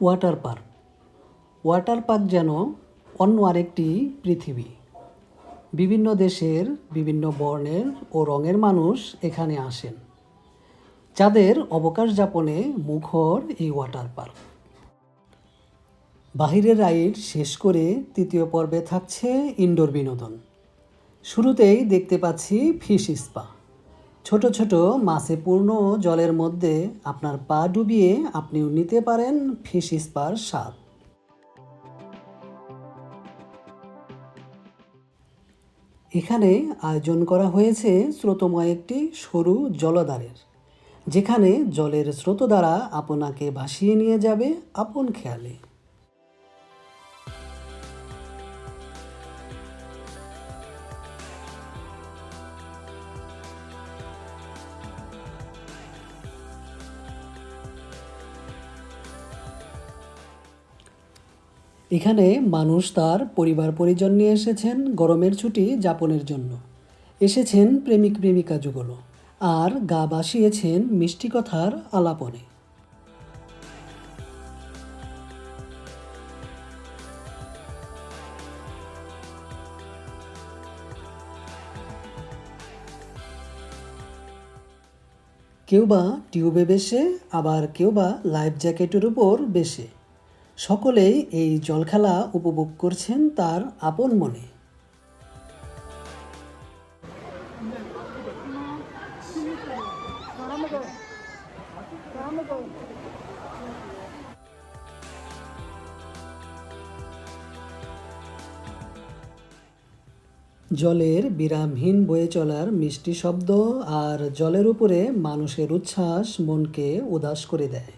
Water park. Water park যেন অন্য আরেকটি পৃথিবী। বিভিন্ন দেশের বিভিন্ন বর্ণের ও রঙের মানুষ এখানে আসেন, যাদের অবকাশ যাপনে মুখর এই ওয়াটার পার্ক। বাহিরের রাইড শেষ করে তৃতীয় পর্বে থাকছে ইনডোর বিনোদন। শুরুতেই দেখতে পাচ্ছি ফিশ স্পা। ছোট ছোট মাছে পূর্ণ জলের মধ্যে আপনার পা ডুবিয়ে আপনিও নিতে পারেন ফিশ স্পার স্বাদ। এখানে আয়োজন করা হয়েছে স্রোতময় একটি সরু জলধারের যেখানে জলের স্রোত দ্বারা আপনাকে ভাসিয়ে নিয়ে যাবে আপন খেয়ালে। এখানে মানুষ তার পরিবার পরিজন নিয়ে এসেছেন গরমের ছুটি যাপনের জন্য। এসেছেন প্রেমিক প্রেমিকা যুগল আর গা বাসিয়েছেন মিষ্টি কথার আলাপনে। কেউ বা টিউবে বেশে, আবার কেউ বা লাইফ জ্যাকেটের উপর বেশে। সকলেই এই জলখেলা উপভোগ করছেন তার আপন মনে। জলের বিরামহীন বয়ে চলার মিষ্টি শব্দ আর জলের উপরে মানুষের উচ্ছ্বাস মনকে উদাস করে দেয়।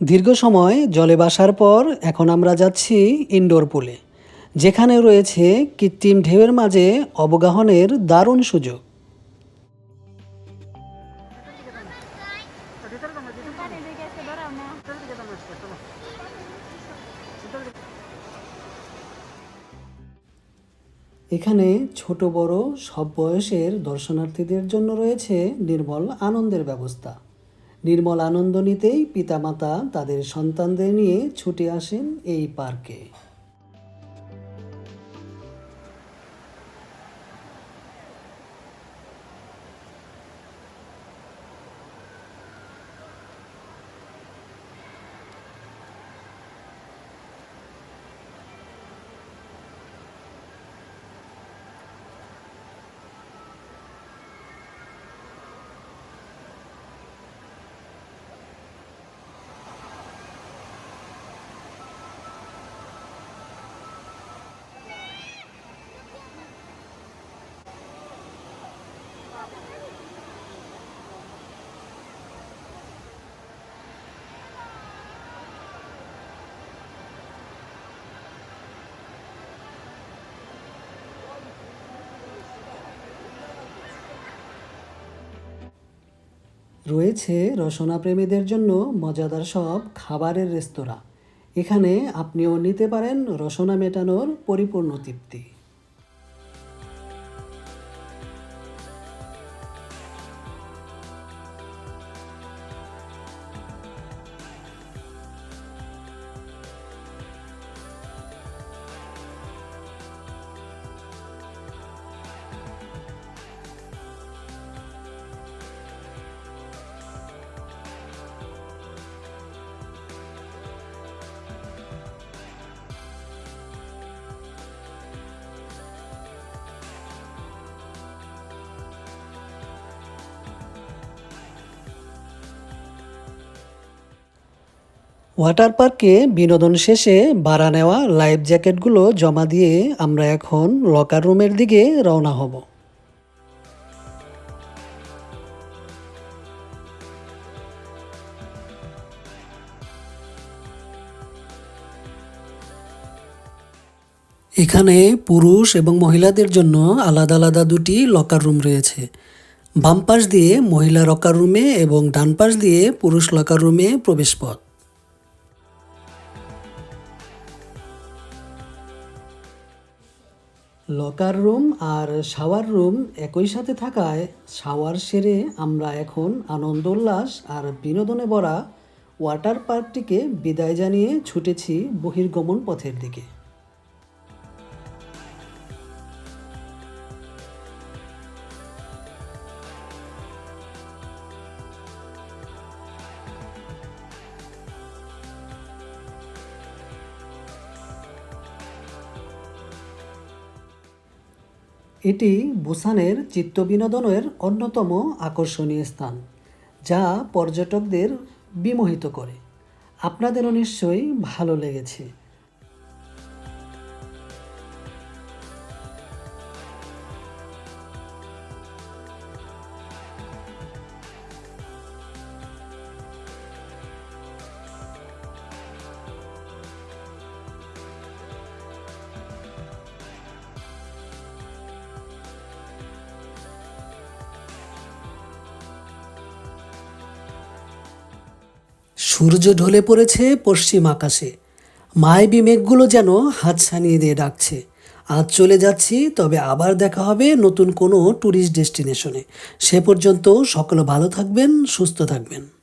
দীর্ঘ সময় জলে বাসার পর এখন আমরা যাচ্ছি ইনডোর পুলে, যেখানে রয়েছে কৃত্রিম ঢেউয়ের মাঝে অবগাহনের দারুণ সুযোগ। এখানে ছোট বড় সব বয়সের দর্শনার্থীদের জন্য রয়েছে নির্মল আনন্দের ব্যবস্থা। নির্মল আনন্দ নিতেই পিতামাতা তাদের সন্তানদের নিয়ে ছুটে আসেন এই পার্কে। রয়েছে রসনা প্রেমীদের জন্য মজাদার সব খাবারের রেস্তোরাঁ। এখানে আপনিও নিতে পারেন রসনা মেটানোর পরিপূর্ণ তৃপ্তি। ওয়াটার পার্কে বিনোদন শেষে ভাড়া নেওয়া লাইফ জ্যাকেটগুলো জমা দিয়ে আমরা এখন লকার রুমের দিকে রওনা হব। এখানে পুরুষ এবং মহিলাদের জন্য আলাদা আলাদা দুটি লকার রুম রয়েছে। বাম পাশ দিয়ে মহিলা লকার রুমে এবং ডান পাশ দিয়ে পুরুষ লকার রুমে প্রবেশ পথ লকার রুম আর শাওয়ার রুম একই সাথে থাকায় শাওয়ার সেরে আমরা এখন আনন্দ, উল্লাস আর বিনোদনে ভরা ওয়াটার পার্কটিকে বিদায় জানিয়ে ছুটেছি বহির্গমন পথের দিকে। এটি বুসানের চিত্তবিনোদনের অন্যতম আকর্ষণীয় স্থান যা পর্যটকদের বিমোহিত করে। আপনাদেরও নিশ্চয়ই ভালো লেগেছে। সূর্য ঢলে পড়েছে পশ্চিম আকাশে। মায়াবী মেঘগুলো যেন হাত ছানিয়ে দিয়ে ডাকছে। আজ চলে যাচ্ছি, তবে আবার দেখা হবে নতুন কোনো ট্যুরিস্ট ডেস্টিনেশনে সে পর্যন্ত সকলে ভালো থাকবেন, সুস্থ থাকবেন।